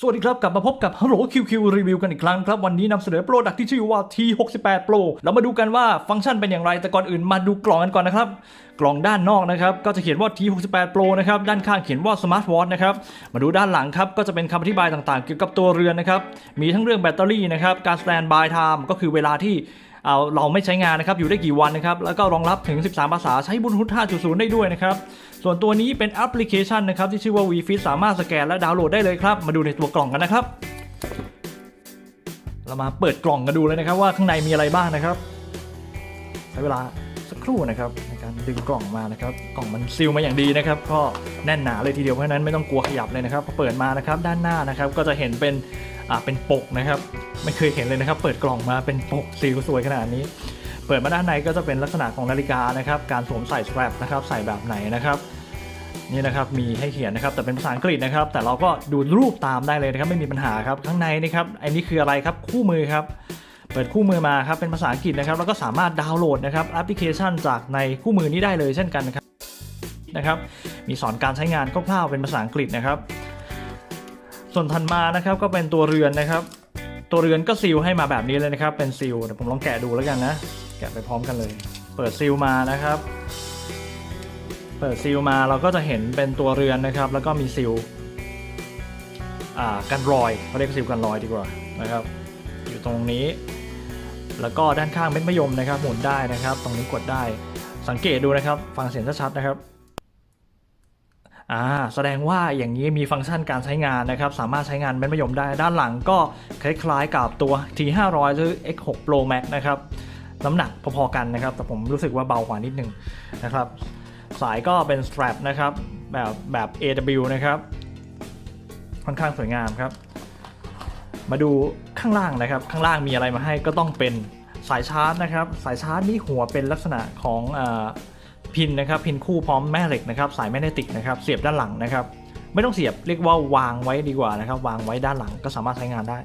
สวัสดีครับ กลับมาพบกับ Hello QQ Review กันอีกครั้งครับ วันนี้นำเสนอโปรดักที่ชื่อว่า T68 Pro เรามาดูกันว่าฟังก์ชันเป็นอย่างไร แต่ก่อนอื่นมาดูกล่องกันก่อนนะครับ กล่องด้านนอกนะครับ ก็จะเขียนว่า T68 Pro นะครับ ด้านข้างเขียนว่า Smart Watch นะครับ มาดูด้านหลังครับ ก็จะเป็นคำอธิบายต่างๆ เกี่ยวกับตัวเรือนนะครับ มีทั้งเรื่องแบตเตอรี่นะครับ การ stand by time ก็คือเวลาที่ เอาเราไม่ใช้งานนะครับอยู่ได้กี่วันนะครับแล้วก็รองรับถึง 13 ภาษาใช้บลูทูธ5.0 ได้ด้วยนะครับส่วนตัวนี้เป็นแอปพลิเคชันนะครับที่ชื่อว่า WeFit สามารถสแกนและดาวน์โหลดได้เลยครับมาดูในตัวกล่องกันนะครับ เรามาเปิดกล่องกันดูเลยนะครับ ว่าข้างในมีอะไรบ้างนะครับ ใช้เวลาสักครู่นะครับ ในการดึงกล่องมานะครับ กล่องมันซีลมาอย่างดีนะครับ ก็แน่นหนาเลยทีเดียวเพราะฉะนั้นไม่ต้องกลัวขยับเลยนะครับพอเปิดมานะครับ ด้านหน้านะครับก็จะเห็นเป็น เป็นปกนะครับ ไม่เคยเห็นเลยนะครับ เปิดกล่องมาเป็นปกซีสวยขนาดนี้ เปิดมาด้านในก็จะเป็นลักษณะของนาฬิกานะครับ การสวมใส่สแตรปนะครับ ใส่แบบไหนนะครับนี่นะครับมีให้เขียนนะครับแต่เป็นภาษาอังกฤษนะครับ แต่เราก็ดูรูปตามได้เลยนะครับไม่มีปัญหาครับข้างในนี่ครับอันนี้คืออะไรครับคู่มือครับ เปิดคู่มือมาครับเป็นภาษาอังกฤษนะครับ แล้วก็สามารถดาวน์โหลดนะครับแอปพลิเคชันจากในคู่มือนี้ได้เลยเช่นกันนะครับนะครับ มีสอนการใช้งานคร่าวๆเป็นภาษาอังกฤษนะครับ ส่วนถัดมานะครับก็เป็นตัวเรือนนะครับ ตัวเรือนก็ซีลให้มาแบบนี้เลยนะครับ เป็นซีลเดี๋ยวผมลองแกะดูแล้วกันนะ แกะไปพร้อมกันเลย เปิดซีลมานะครับ เปิดซีลมาเราก็จะเห็นเป็นตัวเรือนนะครับ แล้วก็มีซีลอ่ากันรอยเขาเรียกซีลกันรอยดีกว่านะครับ อยู่ตรงนี้ แล้วก็ด้านข้างเม็ดมะยมนะครับ หมุนได้นะครับ ตรงนี้กดได้สังเกตดูนะครับ ฟังเสียงชัดๆนะครับ อ่าแสดงว่าอย่างนี้มีฟังก์ชันการใช้งานนะครับ สามารถใช้งานเม็ดมะยมได้ ด้านหลังก็คล้ายๆกับตัว T500 หรือ X6 Pro Max นะครับน้ำหนักพอๆกันนะครับ แต่ผมรู้สึกว่าเบากว่านิดนึงนะครับ สายก็เป็น strap นะครับ แบบแบบ AW นะครับ ค่อนข้างสวยงามครับ มาดูข้างล่างนะครับ ข้างล่างมีอะไรมาให้ก็ต้องเป็นสายชาร์จนะครับ สายชาร์จนี่หัวเป็นลักษณะของอา พินนะครับพินคู่พร้อมแม่เหล็กนะครับสายแมกเนติกนะครับเสียบด้านหลังนะครับไม่ต้องเสียบเรียกว่าวางไว้ดีกว่านะครับวางไว้ด้านหลังก็สามารถใช้งานได้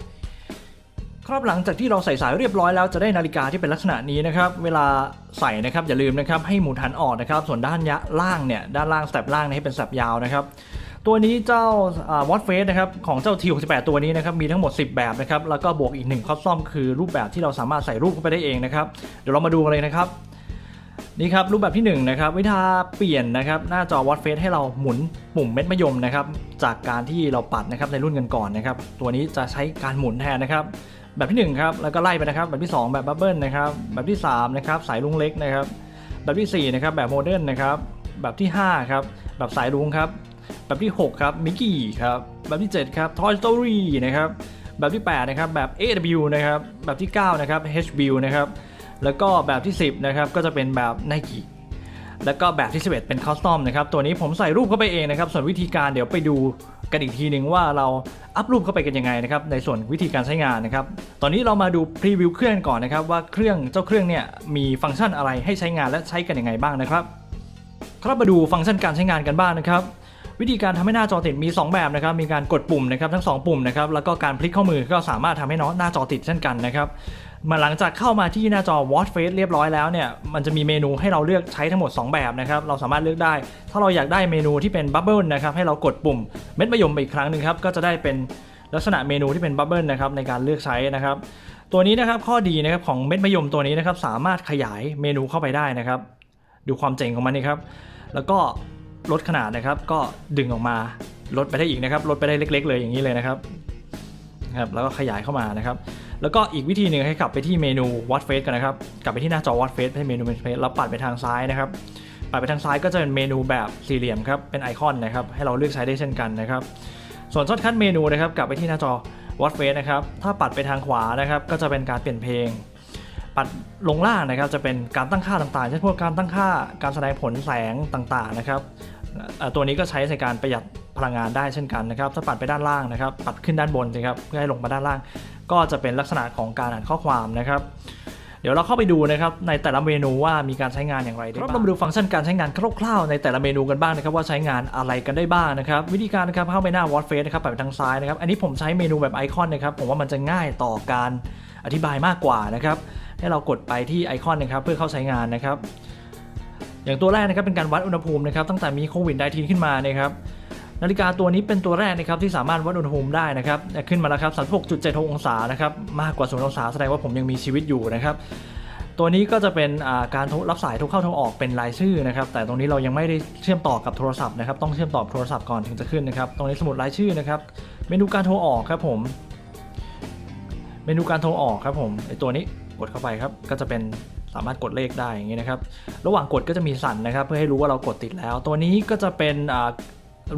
ครับหลังจากที่เราใส่สายเรียบร้อยแล้วจะได้นาฬิกาที่เป็นลักษณะนี้นะครับเวลาใส่นะครับอย่าลืมนะครับให้หมุนหันออกนะครับส่วนด้านยะล่างเนี่ยด้านล่างสแตปล่างเนี่ยให้เป็นสแตปยาวนะครับตัวนี้เจ้าวอตเฟสนะครับของเจ้า T68 ตัวนี้นะครับมีทั้งหมด 10 แบบนะครับแล้วก็บวกอีก1คัสตอมคือรูปแบบที่เราสามารถใส่รูปเข้าไปได้เองนะครับเดี๋ยวเรามาดูกันเลยนะครับ นี่ครับรูปแบบที่1นะครับวิธีเปลี่ยนนะครับหน้าจอวอตเฟสให้เราหมุนปุ่มเม็ดมะยมนะครับจากการที่เราปัดนะครับในรุ่นกันก่อนนะครับตัวนี้จะใช้การหมุนแทนนะครับแบบที่1ครับแล้วก็ไล่ไปนะครับแบบที่ 2 แบบบับเบิลนะครับแบบที่3นะครับสายลุงเล็กนะครับแบบที่4นะครับแบบโมเดิร์นนะครับแบบที่5ครับแบบสายลุงครับแบบที่6ครับมิกกี้ครับแบบที่7ครับ Toy Story นะครับแบบที่8นะครับแบบ AW นะครับแบบที่9นะครับ HB นะครับ แล้วก็แบบที่ 10นะครับก็จะเป็นแบบ Nike แล้วก็แบบที่ 11 เป็นคอสตอมนะครับตัวนี้ผมใส่รูปเข้าไปเองนะครับส่วนวิธีการเดี๋ยวไปดูกันอีกทีหนึ่งว่าเราอัพรูปเข้าไปกันยังไงนะครับในส่วนวิธีการใช้งานนะครับตอนนี้เรามาดูพรีวิวเครื่องก่อนนะครับว่าเครื่องเจ้าเครื่องเนี่ยมีฟังก์ชันอะไรให้ใช้งานและใช้กันยังไงบ้างนะครับครับมาดูฟังก์ชันการใช้งานกันบ้างนะครับวิธีการทำให้หน้าจอติดมี 2 แบบนะครับ มีการกดปุ่มนะครับทั้ง 2 ปุ่มนะครับ แล้วก็การพลิกข้อมือก็สามารถทำให้หน้าจอติดเช่นกันนะครับ มาหลังจากเข้ามาที่หน้าจอ Watch Face เรียบร้อยแล้วเนี่ย มันจะมีเมนูให้เราเลือกใช้ทั้งหมด 2 แบบนะครับ เราสามารถเลือกได้ ถ้าเราอยากได้เมนูที่เป็นบับเบิลนะครับ ให้เรากดปุ่มเม็ดมะยมไปอีกครั้งหนึ่งครับ ก็จะได้เป็นลักษณะเมนูที่เป็นบับเบิลนะครับในการเลือกใช้นะครับ ตัวนี้นะครับข้อดีนะครับของเม็ดมะยมตัวนี้นะครับสามารถขยายเมนูเข้าไปได้นะครับ ดูความเจ๋งของมันนี่ครับ แล้วก็ลดขนาดนะครับ ก็ดึงออกมาลดไปได้อีกนะครับลดไปได้เล็ก ๆ เลยอย่างนี้เลยนะครับครับแล้วก็ขยายเข้ามานะครับ แล้วก็อีกวิธีหนึ่งให้กลับไปที่เมนู Watch Face กันนะครับ กลับไปที่หน้าจอ Watch Face ให้เมนู Watch Face แล้วปัดไปทางซ้ายนะครับ ปัดไปทางซ้ายก็จะเป็นเมนูแบบสี่เหลี่ยมครับ เป็นไอคอนนะครับ ให้เราเลือกใช้ได้เช่นกันนะครับ ส่วนช็อตคัทเมนูนะครับ กลับไปที่หน้าจอ Watch Face นะครับ ถ้าปัดไปทางขวานะครับ ก็จะเป็นการเปลี่ยนเพลง ปัดลงล่างนะครับ จะเป็นการตั้งค่าต่างๆ เช่นพวกการตั้งค่า การแสดงผลแสงต่างๆนะครับ ตัวนี้ก็ใช้ในการประหยัด พลังงานได้เช่นกันนะครับถ้าปัดไปด้านล่างนะครับ ปัดขึ้นด้านบนสิครับเพื่อให้ลงมาด้านล่าง ก็จะเป็นลักษณะของการอ่านข้อความนะครับเดี๋ยวเราเข้าไปดูนะครับในแต่ละเมนูว่ามีการใช้งานอย่างไรได้บ้างเรามาดูฟังก์ชันการใช้งานคร่าวๆในแต่ละเมนูกันบ้างนะครับว่าใช้งานอะไรกันได้บ้างนะครับวิธีการนะครับเข้าไปหน้า Watch Face นะครับปัดไปทางซ้ายนะครับอันนี้ผมใช้เมนูแบบไอคอนนะครับผมว่ามันจะง่ายต่อการอธิบายมากกว่านะครับให้เรากดไปที่ไอคอนนะครับเพื่อเข้าใช้งานนะครับอย่างตัวแรกนะครับเป็นการวัดอุณหภูมินะครับตั้งแต่มีโควิด -19 ขึ้นมานะครับ นาฬิกาตัวนี้เป็นตัวแรกนะครับที่สามารถวัดอุณหภูมิได้นะครับขึ้นมาแล้วครับ 36.76 องศานะครับมากกว่า0องศาแสดงว่าผมยังมีชีวิตอยู่นะครับตัวนี้ก็จะเป็นการรับสายโทรเข้าโทรออกเป็นรายชื่อนะครับ แต่ตรงนี้เรายังไม่ได้เชื่อมต่อกับโทรศัพท์นะครับต้องเชื่อมต่อโทรศัพท์ก่อนถึงจะขึ้นนะครับตรงนี้สมุดรายชื่อนะครับเมนูการโทรออกครับผม เมนูการโทรออกครับผมไอตัวนี้กดเข้าไปครับก็จะเป็นสามารถกดเลขได้อย่างนี้นะครับ ระหว่างกดก็จะมีสั่นนะครับ เพื่อให้รู้ว่าเรากดติดแล้ว ตัวนี้ก็จะเป็น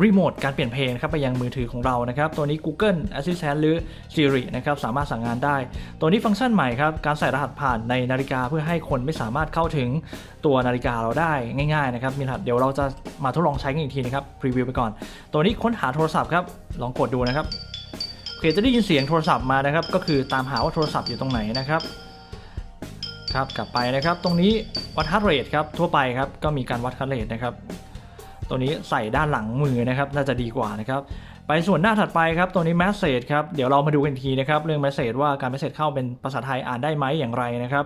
รีโมทการเปลี่ยนเพลงครับไปยังมือถือของเรานะครับ ตัวนี้ Google Assistant หรือ Siri นะครับสามารถสั่งงานได้ ตัวนี้ฟังก์ชันใหม่ครับ การใส่รหัสผ่านในนาฬิกาเพื่อให้คนไม่สามารถเข้าถึงตัวนาฬิกาเราได้ง่ายๆนะครับมีรหัสเดี๋ยวเราจะมาทดลองใช้กันอีกทีนะครับพรีวิวไปก่อน ตัวนี้ค้นหาโทรศัพท์ครับลองกดดูนะครับโอเคจะได้ยินเสียงโทรศัพท์มานะครับก็คือตามหาว่าโทรศัพท์อยู่ตรงไหนนะครับครับกลับไปนะครับตรงนี้วัดฮาร์ดเรทครับทั่วไปครับก็มีการวัดฮาร์ดเรทนะครับ ตัวนี้ใส่ด้านหลังมือนะครับ น่าจะดีกว่านะครับ ไปส่วนหน้าถัดไปครับ ตัวนี้ message ครับ เดี๋ยวเรามาดูกันทีนะครับ เรื่อง message ว่าการ message เข้าเป็นภาษาไทยอ่านได้ไหมอย่างไรนะครับ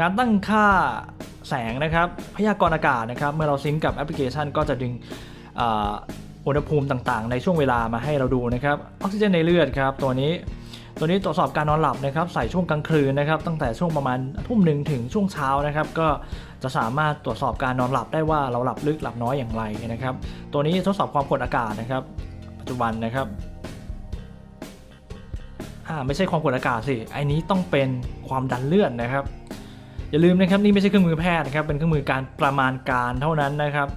การตั้งค่าแสงนะครับ พยากรณ์อากาศนะครับ เมื่อเราซิงกับแอปพลิเคชัน ก็จะดึงอุณหภูมิต่างๆ ในช่วงเวลามาให้เราดูนะครับ ออกซิเจนในเลือดครับ ตัวนี้ ตัวนี้ตรวจสอบการนอนหลับนะครับใส่ช่วงกลางคืนนะครับตั้งแต่ช่วงประมาณทุ่มหนึ่งถึงช่วงเช้านะครับก็จะสามารถตรวจสอบการนอนหลับได้ว่าเราหลับลึกหลับน้อยอย่างไรนะครับ ตัวนี้ทดสอบความกดอากาศนะครับ ปัจจุบันนะครับอ่าไม่ใช่ความกดอากาศสิไอ้นี้ต้องเป็นความดันเลือดนะครับ อย่าลืมนะครับนี่ไม่ใช่เครื่องมือแพทย์นะครับเป็นเครื่องมือการประมาณการเท่านั้นนะครับ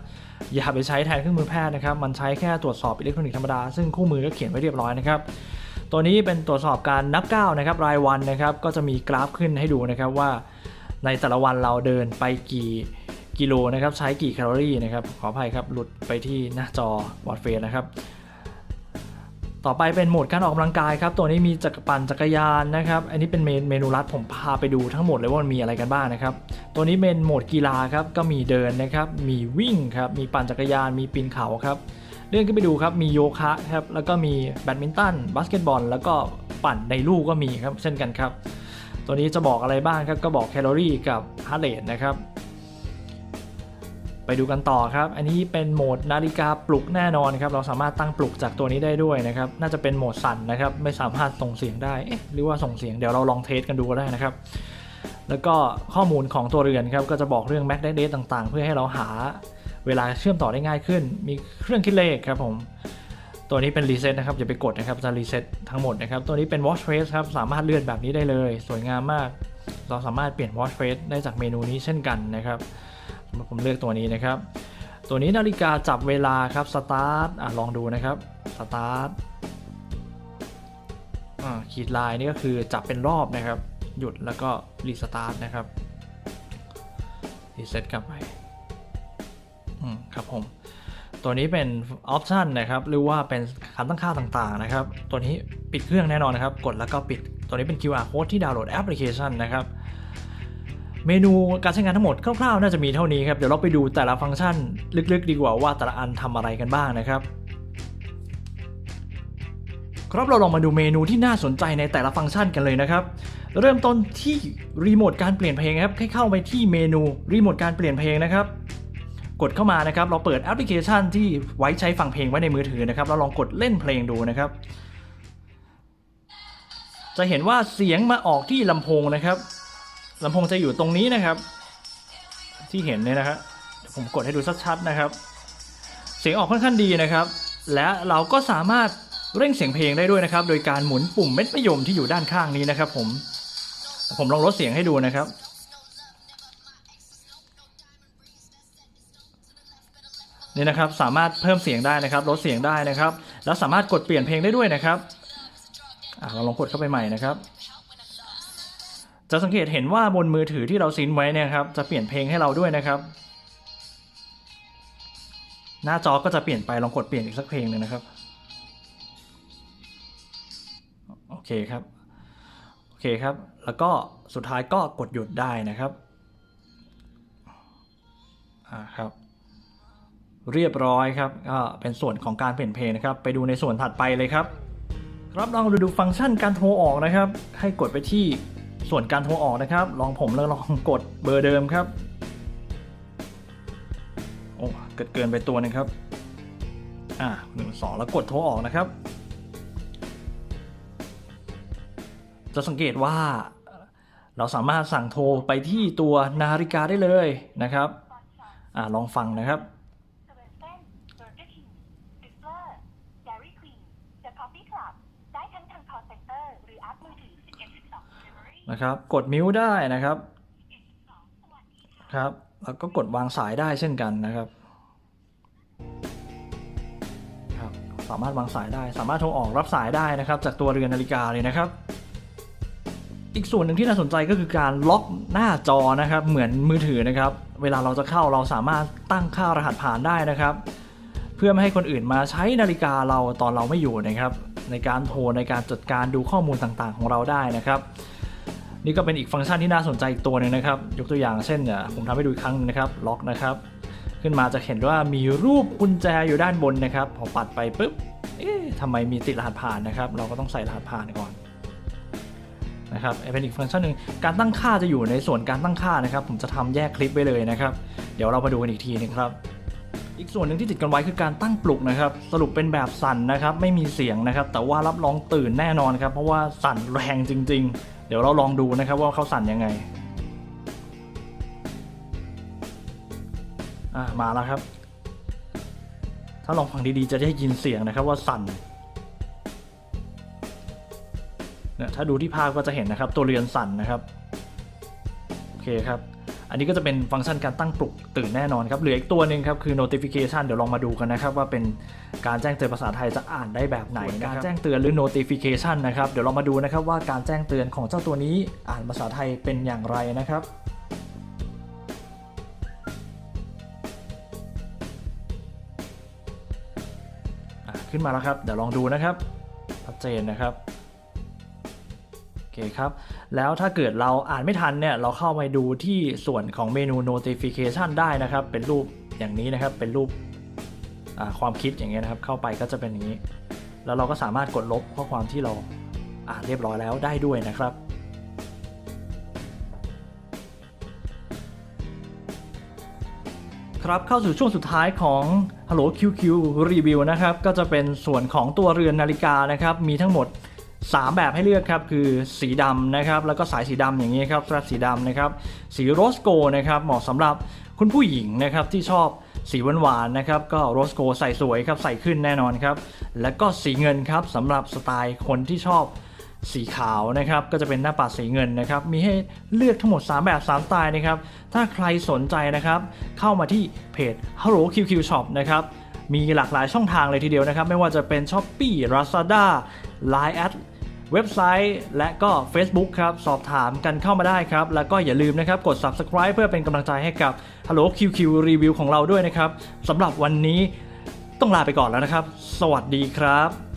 อย่าไปใช้แทนเครื่องมือแพทย์นะครับ มันใช้แค่ตรวจสอบอิเล็กทรอนิกส์ธรรมดา ซึ่งคู่มือก็เขียนไว้เรียบร้อยนะครับ ตัวนี้เป็นตรวจสอบการนับก้าวนะครับรายวันนะครับก็จะมีกราฟขึ้นให้ดูนะครับว่า ในแต่ละวันเราเดินไปกี่กิโลนะครับใช้กี่แคลอรี่นะครับขออภัยครับหลุดไปที่หน้าจอวอดเฟสนะครับต่อไปเป็นโหมดการออกกำลังกายครับ ตัวนี้มีจักรปั่นจักรยานนะครับ อันนี้เป็นเมนูรัดผมพาไปดูทั้งหมดเลยว่ามันมีอะไรกันบ้างนะครับ ตัวนี้เป็นโหมดกีฬาครับ ก็มีเดินนะครับ มีวิ่งครับ มีปั่นจักรยาน มีปีนเขาครับ เลื่อนขึ้นไปดูครับมีโยคะครับแล้วก็มีแบดมินตันบาสเกตบอล แล้วก็ปั่นในลูกก็มีครับเช่นกันครับ ตัวนี้จะบอกอะไรบ้างครับก็บอกแคลอรี่กับฮาร์เรทนะครับไปดูกันต่อครับ อันนี้เป็นโหมดนาฬิกาปลุกแน่นอนครับ เราสามารถตั้งปลุกจากตัวนี้ได้ด้วยนะครับ น่าจะเป็นโหมดสั่นนะครับ ไม่สามารถส่งเสียงได้ หรือว่าส่งเสียง เดี๋ยวเราลองเทสกันดูก็ได้นะครับ แล้วก็ข้อมูลของตัวเรือนครับ ก็จะบอกเรื่อง MAC d a t ต่างๆ เพื่อให้เราหา เวลาเชื่อมต่อได้ง่ายขึ้น มีเครื่องคิดเลขครับผมตัวนี้เป็นรีเซ็ตนะครับอย่าไปกดนะครับจะรีเซ็ตทั้งหมดนะครับตัวนี้เป็น watch face ครับสามารถเลื่อนแบบนี้ได้เลย สวยงามมาก เราสามารถเปลี่ยน watch face ได้จากเมนูนี้เช่นกันนะครับผมเลือกตัวนี้นะครับ ตัวนี้นาฬิกาจับเวลาครับ start อะลองดูนะครับ start อ่าขีดลายนี่ก็คือจับเป็นรอบนะครับ หยุดแล้วก็ restart นะครับ reset กลับไป ครับผม ตัวนี้เป็นออปชันนะครับหรือว่าเป็นคำตั้งค่าต่างๆนะครับ ตัวนี้ปิดเครื่องแน่นอนนะครับ กดแล้วก็ปิด ตัวนี้เป็น QR code ที่ดาวน์โหลดแอปพลิเคชันนะครับ เมนูการใช้งานทั้งหมดคร่าวๆ น่าจะมีเท่านี้ครับ เดี๋ยวเราไปดูแต่ละฟังก์ชันลึกๆ ดีกว่าว่าแต่ละอันทำอะไรกันบ้างนะครับครับเราลองมาดูเมนูที่น่าสนใจในแต่ละฟังก์ชันกันเลยนะครับ เริ่มต้นที่รีโมทการเปลี่ยนเพลงครับให้เข้าไปที่เมนูรีโมทการเปลี่ยนเพลงนะครับ กดเข้ามานะครับ เราเปิดแอปพลิเคชันที่ไว้ใช้ฟังเพลงไว้ในมือถือนะครับเราลองกดเล่นเพลงดูนะครับ จะเห็นว่าเสียงมาออกที่ลำโพงนะครับลำโพงจะอยู่ตรงนี้นะครับ ที่เห็นเนี่ยนะครับผมกดให้ดูชัดๆนะครับ เสียงออกค่อนข้างดีนะครับ และเราก็สามารถเร่งเสียงเพลงได้ด้วยนะครับ โดยการหมุนปุ่มเม็ดมะยมที่อยู่ด้านข้างนี้นะครับ ผม ผมลองลดเสียงให้ดูนะครับ นี่นะครับสามารถเพิ่มเสียงได้นะครับลดเสียงได้นะครับ แล้วสามารถกดเปลี่ยนเพลงได้ด้วยนะครับเราลองกดเข้าไปใหม่นะครับ จะสังเกตเห็นว่าบนมือถือที่เราซินไว้เนี่ยครับ จะเปลี่ยนเพลงให้เราด้วยนะครับ หน้าจอก็จะเปลี่ยนไปลองกดเปลี่ยนอีกสักเพลงหนึ่งนะครับโอเคครับโอเคครับ แล้วก็สุดท้ายก็กดหยุดได้นะครับอ่าครับ เรียบร้อยครับก็เป็นส่วนของการเปลี่ยนเพลงนะครับ ไปดูในส่วนถัดไปเลยครับ ครับลองดูดูฟังก์ชันการโทรออกนะครับ ให้กดไปที่ส่วนการโทรออกนะครับ ลองผมแล้วลองกดเบอร์เดิมครับ โอ้เกิดเกินไปตัวหนึงครับ อ่าหนึ่งสองแล้วกดโทรออกนะครับ จะสังเกตว่าเราสามารถสั่งโทรไปที่ตัวนาฬิกาได้เลยนะครับ อ่าลองฟังนะครับ เซเว่นเซนเบอร์เกอร์คิงดิสเลอร์เดรี่ควีนเดอะคอฟฟี่คลับ ได้ทั้งทาง call center หรือแอปมือถือ 1112 Delivery นะครับ กดมิวได้นะครับครับ แล้วก็กดวางสายได้เช่นกันนะครับครับ สามารถวางสายได้ สามารถโทรออกรับสายได้นะครับ จากตัวเรือนนาฬิกาเลยนะครับ อีกส่วนหนึ่งที่น่าสนใจก็คือการล็อกหน้าจอนะครับ เหมือนมือถือนะครับ เวลาเราจะเข้าเราสามารถตั้งค่ารหัสผ่านได้นะครับ เพื่อไม่ให้คนอื่นมาใช้นาฬิกาเราตอนเราไม่อยู่นะครับ ในการโทรในการจัดการดูข้อมูลต่างๆ ของเราได้นะครับ นี่ก็เป็นอีกฟังก์ชันที่น่าสนใจอีกตัวหนึ่งนะครับ ยกตัวอย่างเช่นเนี่ยผมทำให้ดูอีกครั้งนึงนะครับล็อกนะครับ ขึ้นมาจะเห็นว่ามีรูปกุญแจอยู่ด้านบนนะครับ พอปัดไปปุ๊บเอ๊ะทำไมมีติดรหัสผ่านนะครับ เราก็ต้องใส่รหัสผ่านก่อนนะครับเป็นอีกฟังก์ชันหนึ่งการตั้งค่าจะอยู่ในส่วนการตั้งค่านะครับ ผมจะทำแยกคลิปไว้เลยนะครับ เดี๋ยวเรามาดูกันอีกทีหนึงครับ อีกส่วนหนึ่งที่ติดกันไว้คือการตั้งปลุกนะครับ สรุปเป็นแบบสั่นนะครับ ไม่มีเสียงนะครับ แต่ว่ารับรองตื่นแน่นอนครับ เพราะว่าสั่นแรงจริง ๆ เดี๋ยวเราลองดูนะครับว่าเขาสั่นยังไงอ่ามาแล้วครับ ถ้าลองฟังดีๆจะได้ยินเสียงนะครับว่าสั่นเนี่ยถ้าดูที่ภาพก็จะเห็นนะครับ ตัวเรือนสั่นนะครับ โอเคครับ อันนี้ก็จะเป็นฟังก์ชันการตั้งปลุกตื่นแน่นอนครับเหลืออีกตัวหนึ่งครับคือ notification เดี๋ยวลองมาดูกันนะครับว่าเป็นการแจ้งเตือนภาษาไทยจะอ่านได้แบบไหนนะครับการแจ้งเตือนหรือ notification นะครับเดี๋ยวเรามาดูนะครับว่าการแจ้งเตือนของเจ้าตัวนี้อ่านภาษาไทยเป็นอย่างไรนะครับอะขึ้นมาแล้วครับ เดี๋ยวลองดูนะครับชัดเจนนะครับ โอเคครับ แล้วถ้าเกิดเราอ่านไม่ทันเนี่ยเราเข้าไปดูที่ส่วนของเมนู notification ได้นะครับ เป็นรูปอย่างนี้นะครับ เป็นรูปความคิดอย่างเงี้ยนะครับ เข้าไปก็จะเป็นอย่างนี้ แล้วเราก็สามารถกดลบข้อความที่เราอ่านเรียบร้อยแล้วได้ด้วยนะครับครับเข้าสู่ช่วงสุดท้ายของ Hello QQ Review นะครับ ก็จะเป็นส่วนของตัวเรือนนาฬิกานะครับ มีทั้งหมด 3 แบบให้เลือกครับคือสีดำนะครับแล้วก็สายสีดำอย่างนี้ครับสลับสีดำนะครับสีโรสโกนะครับเหมาะสำหรับคุณผู้หญิงนะครับที่ชอบสีหวานๆนะครับก็โรสโกใส่สวยครับใส่ขึ้นแน่นอนครับแล้วก็สีเงินครับสำหรับสไตล์คนที่ชอบสีขาวนะครับก็จะเป็นหน้าปัดสีเงินนะครับมีให้เลือกทั้งหมด 3 แบบ 3 สไตล์นะครับถ้าใครสนใจนะครับเข้ามาที่เพจ Hello QQ Shop นะครับมีหลากหลายช่องทางเลยทีเดียวนะครับ ไม่ว่าจะเป็น Shopee Lazada Line แอด เว็บไซต์ และก็ Facebook ครับ สอบถามกันเข้ามาได้ครับ แล้วก็อย่าลืมนะครับ กด Subscribe เพื่อเป็นกำลังใจให้กับ Hello QQ Review ของเราด้วยนะครับสำหรับวันนี้ต้องลาไปก่อนแล้วนะครับ สวัสดีครับ